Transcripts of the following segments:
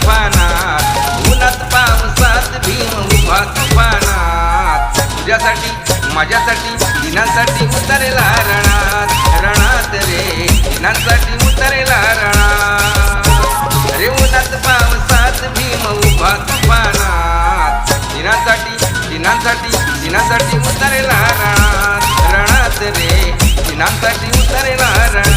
तुफानात उन्हात पावसात भीम उभा तुफानात तुझ्यासाठी माझ्यासाठी दिनांसाठी उतरेला रणात. रणात रे दिनांसाठी उतरेला रणात. रे उन्हात पावसात भीम उभा तुफानात दिनांसाठी दिनांसाठी दिनासाठी उतरेला रणात. रणात रे दिनासाठी उतरेला रणात.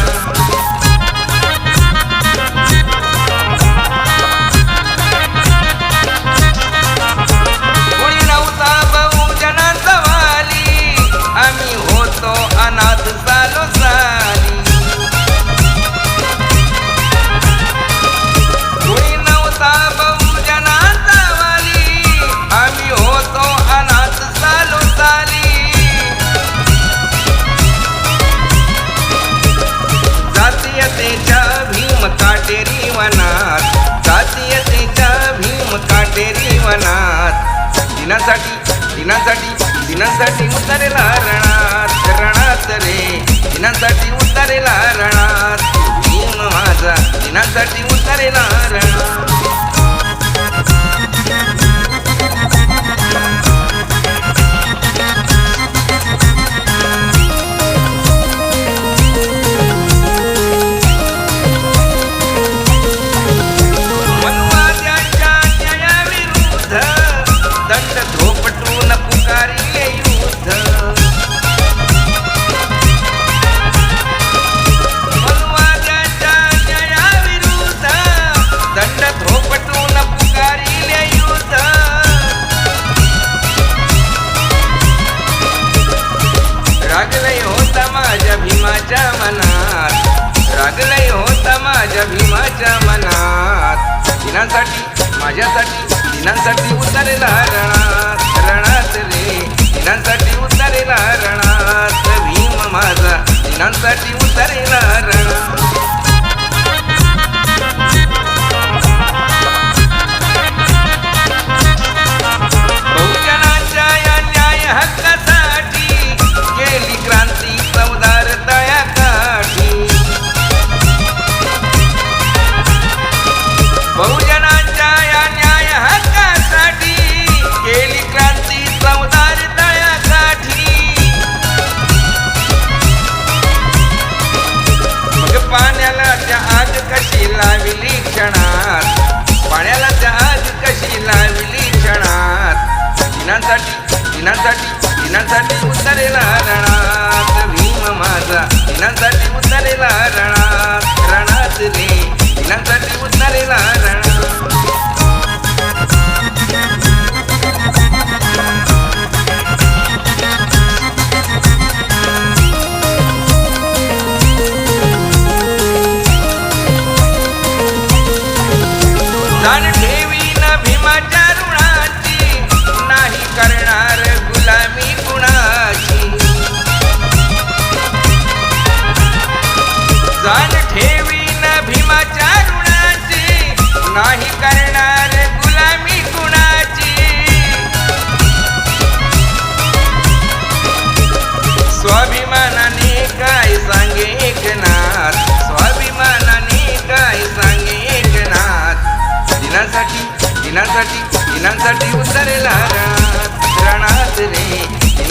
जीवनात. दिनासाठी दिनासाठी दिनासाठी उतारेला रणात रणात रे. दिनासाठी उतारेला रणात भीम माझा दिनासाठी उतारेला माझ्या मनात. दिनांसाठी माझ्यासाठी दिनांसाठी उतरेला रणात रणात रे. दिनांसाठी उतरेला रणात. भीम माझा दिनांसाठी उतरेला रणात. दिनांसाठी दिनांसाठी दिनांसाठी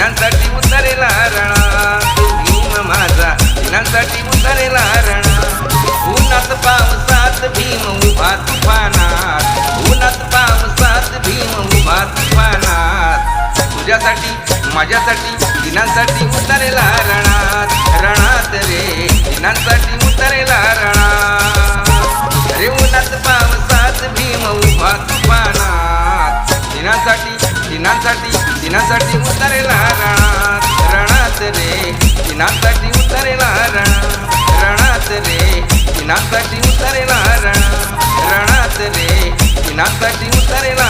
दिनांसाठी उतरेला रणा. भीम माझा दिनांसाठी उतरेला रणात उन्हात पावसात भीम उभा तुफानात. उन्हात पावसात भीम उभा तुफानात. तुझ्यासाठी माझ्यासाठी दिनांसाठी उतरेला रणात रणात रे दिनांसाठी उतरेला रणा. रे उन्हात पावसात भीम उभा तुफानात. दिनांसाठी दिनांसाठी तिनासाठी उतरेला रणात रणात रे. तिनासाठी उतरेला रणात रणात रे. तिनासाठी उतरेला रणात रणात रे. दिनांसाठी उतरेला